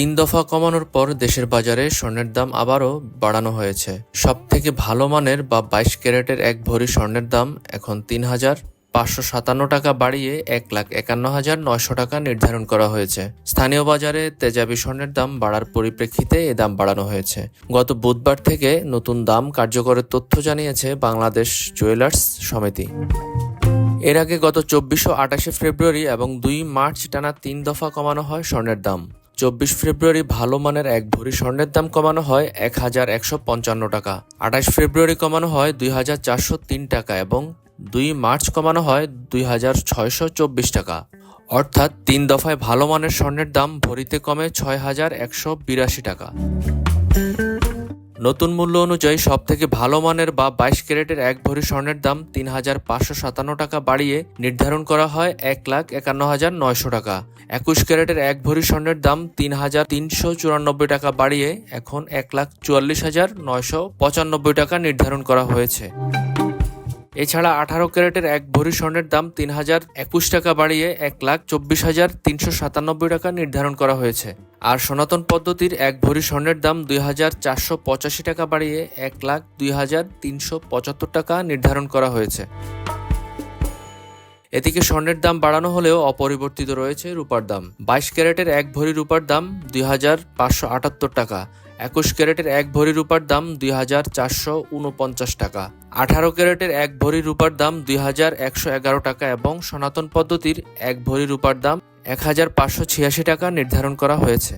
তিন দফা কমানোর পর দেশের বাজারে স্বর্ণের দাম আবারও বাড়ানো হয়েছে। সব থেকে ভালো মানের বা বাইশ ক্যারেটের এক ভরি স্বর্ণের দাম এখন তিন হাজার পাঁচশো সাতান্ন টাকা বাড়িয়ে এক লাখ একান্ন হাজার নয়শো টাকা নির্ধারণ করা হয়েছে। স্থানীয় বাজারে তেজাবি স্বর্ণের দাম বাড়ার পরিপ্রেক্ষিতে এ দাম বাড়ানো হয়েছে। গত বুধবার থেকে নতুন দাম কার্যকরের তথ্য জানিয়েছে বাংলাদেশ জুয়েলার্স সমিতি। এর আগে গত চব্বিশশো আটাশে ফেব্রুয়ারি এবং দুই মার্চ টানা তিন দফা কমানো হয় স্বর্ণের দাম। চব্বিশ ফেব্রুয়ারি ভালো মানের এক ভরি স্বর্ণের দাম কমানো হয় এক হাজার একশো পঞ্চান্ন টাকা। আঠাশ ফেব্রুয়ারি কমানো হয় দুই হাজার চারশো তিন টাকা এবং দুই মার্চ কমানো হয় দুই হাজার ছয়শো চব্বিশ টাকা। অর্থাৎ তিন দফায় ভালো মানের স্বর্ণের দাম ভরিতে কমে ছয় হাজার একশো বিরাশি টাকা। নতুন মূল্য অনুযায়ী সব থেকে ভালো মানের বা বাইশ ক্যারেটের এক ভরি স্বর্ণের দাম তিন হাজার পাঁচশো সাতান্ন টাকা বাড়িয়ে নির্ধারণ করা হয় এক লাখ একান্ন হাজার নয়শো টাকা। একুশ ক্যারেটের এক ভরি স্বর্ণের দাম তিন হাজার তিনশো চুরানব্বই টাকা বাড়িয়ে এখন এক লাখ চুয়াল্লিশ হাজার নয়শো পঁচানব্বই টাকা নির্ধারণ করা হয়েছে। এছাড়া আঠারো ক্যারেটের এক ভরি স্বর্ণের দাম তিন হাজার একুশ টাকা বাড়িয়ে এক লাখ চব্বিশ হাজার তিনশো সাতানব্বই টাকা নির্ধারণ করা হয়েছে। আর সনাতন পদ্ধতির এক ভরি স্বর্ণের দাম দুই হাজার চারশো পঁচাশি টাকা বাড়িয়ে এক লাখ দুই হাজার তিনশো পঁচাত্তর টাকা নির্ধারণ করা হয়েছে। এদিকে স্বর্ণের দাম বাড়ানো হলেও অপরিবর্তিত রয়েছে রূপার দাম। বাইশ ক্যারেটের এক ভরি রূপার দাম দুই হাজার পাঁচশো আটাত্তর টাকা। একুশ ক্যারেটের এক ভরি রূপার দাম দুই হাজার চারশো উনপঞ্চাশ টাকা। আঠারো ক্যারেটের এক ভরি রূপার দাম দুই হাজার একশো এগারো টাকা এবং সনাতন পদ্ধতির এক ভরি রূপার দাম এক হাজার পাঁচশো ছিয়াশি টাকা নির্ধারণ করা হয়েছে।